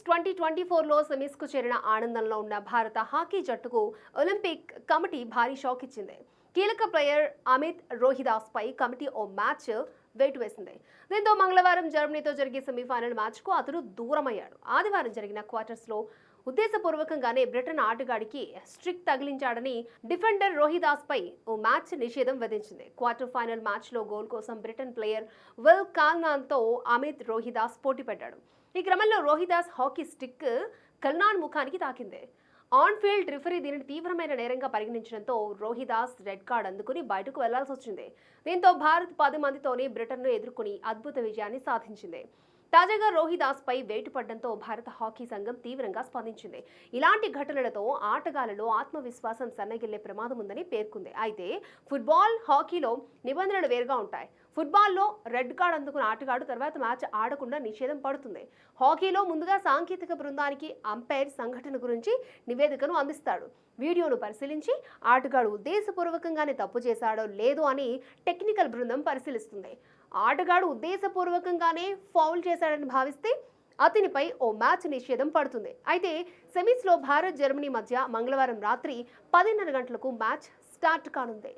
Olympics twenty twenty ఫోర్లో సెమీస్కు చేరిన ఆనందంలో ఉన్న భారత హాకీ జట్టుకు ఒలింపిక్ కమిటీ భారీ షాక్ ఇచ్చింది. కీలక ప్లేయర్ అమిత్ రోహిదాస్ పై కమిటీ ఓ మ్యాచ్ వేటు వేసింది. దీంతో మంగళవారం జర్మనీతో జరిగే సెమీఫైనల్ మ్యాచ్కు అతడు దూరమయ్యాడు. ఆదివారం జరిగిన క్వార్టర్స్లో ఉద్దేశపూర్వకంగానే బ్రిటన్ ఆటగాడికి స్ట్రిక్ తగిలించాడని డిఫెండర్ రోహిదాస్ పై ఓ మ్యాచ్ నిషేధం విధించింది. క్వార్టర్ ఫైనల్ మ్యాచ్లో గోల్ కోసం బ్రిటన్ ప్లేయర్ విల్ కాల్నాన్తో అమిత్ రోహిదాస్ పోటీ పడ్డాడు. ఈ క్రమంలో రోహిదాస్ హాకీ స్టిక్ కల్నాన్ ముఖానికి తాకింది. ఆన్ ఫీల్డ్ రిఫరీ దీనిని తీవ్రమైన నేరంగా పరిగణించడంతో రోహిదాస్ రెడ్ కార్డ్ అందుకుని బయటకు వెళ్ళాల్సి వచ్చింది. దీంతో భారత్ పది మందితోనే బ్రిటన్ను ఎదుర్కొని అద్భుత విజయాన్ని సాధించింది. తాజాగా రోహిదాస్ పై వేటు పడడంతో భారత హాకీ సంఘం తీవ్రంగా స్పందించింది. ఇలాంటి ఘటనలతో ఆటగాళ్ళలో ఆత్మవిశ్వాసం సన్నగిల్లే ప్రమాదం ఉందని పేర్కొంది. అయితే ఫుట్బాల్ హాకీలో నిబంధనలు వేరుగా ఉంటాయి. ఫుట్బాల్లో రెడ్ కార్డ్ అందుకున్న ఆటగాడు తర్వాత మ్యాచ్ ఆడకుండా నిషేధం పడుతుంది. హాకీలో ముందుగా సాంకేతిక బృందానికి అంపైర్ సంఘటన గురించి నివేదికను అందిస్తాడు. వీడియోను పరిశీలించి ఆటగాడు ఉద్దేశపూర్వకంగానే తప్పు చేశాడో లేదో అని టెక్నికల్ బృందం పరిశీలిస్తుంది. ఆటగాడు ఉద్దేశపూర్వకంగానే ఫౌల్ చేశాడని భావిస్తే అతనిపై ఓ మ్యాచ్ నిషేధం పడుతుంది. అయితే సెమీస్లో భారత్ జర్మనీ మధ్య మంగళవారం రాత్రి పదిన్నర గంటలకు మ్యాచ్ స్టార్ట్ కానుంది.